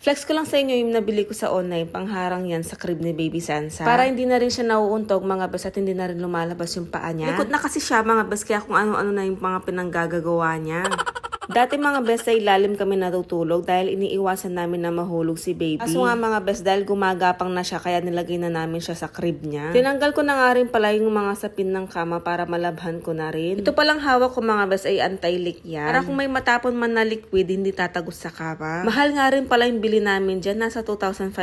Flex ko lang sa inyo yung nabili ko sa online, pangharang yan sa crib ni Baby Sansa. Para hindi na rin siya nauuntog mga bes at hindi na rin lumalabas yung paa niya. Likot na kasi siya mga bes kaya kung ano-ano na yung mga pinanggagawa niya. Dati mga best sa ilalim kami natutulog dahil iniiwasan namin na mahulog si baby. Kaso nga mga best dahil gumagapang na siya kaya nilagay na namin siya sa crib niya. Tinanggal ko na nga rin pala yung mga sapin ng kama para malabhan ko na rin. Ito palang hawak ko mga best ay anti-leak yan. Para kung may matapon man na liquid hindi tatagos sa kama. Mahal nga rin pala yung bili namin dyan. Nasa 2,500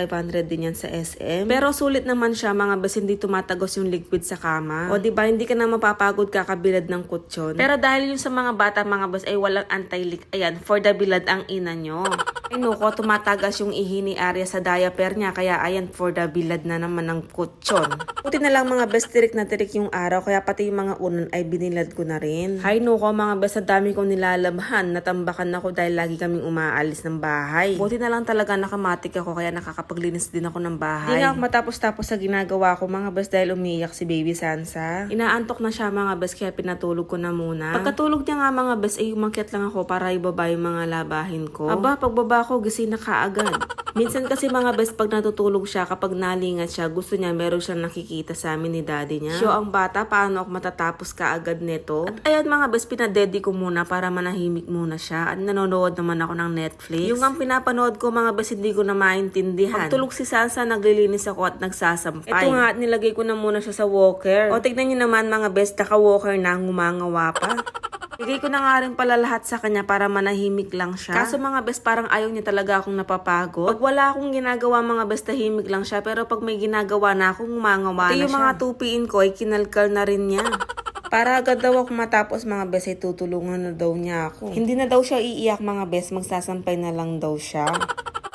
din yan sa SM. Pero sulit naman siya mga best hindi tumatagos yung liquid sa kama. O di ba hindi ka na mapapagod kakabilad ng kutsyon. Pero dahil yung sa mga bata mga best ay walang anti-leak. Ayan, for the bilad ang ina nyo. Ay nuko, tumatagas yung ihi ni Arya sa diaper niya. Kaya ayan, for the bilad na naman ng kutsyon. Puti na lang mga best tirik na tirik yung araw. Kaya pati yung mga unan ay binilad ko na rin. Hay nuko, mga best, ang dami kong nilalabhan. Natambakan ako dahil lagi kaming umaalis ng bahay. Buti na lang talaga nakamatik ako. Kaya nakakapaglinis din ako ng bahay. Di nga matapos-tapos sa ginagawa ko mga best dahil umiiyak si Baby Sansa. Inaantok na siya mga best kaya pinatulog ko na muna. Pagkatulog niya nga mga best ay umakyat lang ako para ibaba yung mga labahin ko. Aba, pagbaba ko gising na kaagad. Minsan kasi mga best pag natutulog siya kapag nalingat siya gusto niya meron siyang nakikita sa amin ni daddy niya. So ang bata paano ako matatapos kaagad nito? At ayan mga best pinadedi ko muna para manahimik muna siya at nanonood naman ako ng Netflix. Yung ang pinapanood ko mga best hindi ko na maintindihan. Pag tulog si Sansa naglilinis ako at nagsasampay. Ito nga at nilagay ko na muna siya sa walker. O tignan niyo naman mga best naka-walker na ngumangawa pa. Bigay ko na nga rin pala lahat sa kanya para manahimik lang siya. Kaso mga best parang ayaw niya talaga akong napapagod. Pag wala akong ginagawa mga best tahimik lang siya pero pag may ginagawa na akong umangawa na Ito yung siya. mga tupiin ko ay kinalkal na rin niya. Para agad daw ako matapos mga best ay tutulungan na daw niya ako. Hindi na daw siya iiyak mga best, magsasampay na lang daw siya.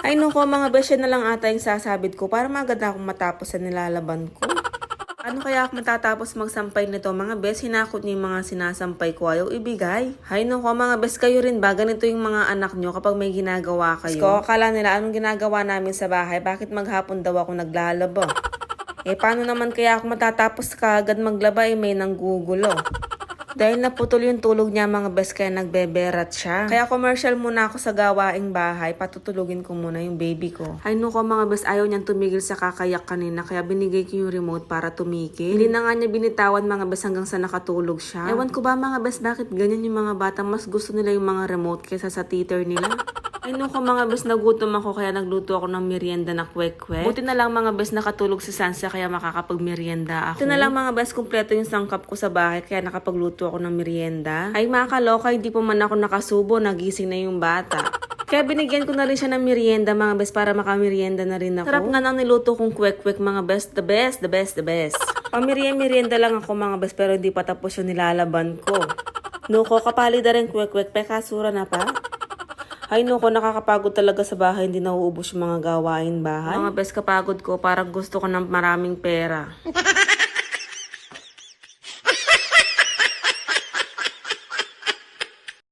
Ay nuko mga best, yan na lang ata yung sasabit ko para magad na akong matapos sa nilalaban ko. Ano kaya ako matatapos magsampay nito mga bes? Hinakot niyo yung mga sinasampay ko ayaw ibigay. Hay no ko mga bes kayo rin ba? Ganito yung mga anak nyo kapag may ginagawa kayo. Ko, akala nila anong ginagawa namin sa bahay? Bakit maghapon daw ako naglalaba? Eh paano naman kaya ako matatapos kaagad maglaba eh may nanggugulo. Dahil naputol yung tulog niya mga bes kaya nagbeberat siya. Kaya commercial muna ako sa gawaing bahay. Patutulugin ko muna yung baby ko. Ay no ko mga bes ayaw niyang tumigil sa kakayak kanina. Kaya binigay ko yung remote para tumigil. Hindi na nga niya binitawan mga bes hanggang sa nakatulog siya. Ewan ko ba mga bes bakit ganyan yung mga bata. Mas gusto nila yung mga remote kaysa sa teeter nila. Ay nung ko mga bes nagutom ako kaya nagluto ako ng merienda na kwek-kwek. Buti na lang mga bes nakatulog si Sansa kaya makakapag-merienda ako. Ito na lang mga bes kumpleto yung sangkap ko sa bahay kaya nakapagluto ako ng merienda. Ay mga kaloka hindi pa man ako nakasubo nagising na yung bata. Kaya binigyan ko na rin siya ng merienda mga bes para makamerienda na rin ako. Sarap nga ng niluto kong kwek-kwek mga bes. The best, the best, the best. Pamerienda lang ako mga bes pero hindi pa tapos yung nilalaban ko. Nuko, kapali na rin kwek-kwek. Pekasura na pa. Ay nuko, nakakapagod talaga sa bahay. Hindi nauubos yung mga gawain bahay. Mga best kapagod ko, parang gusto ko ng maraming pera.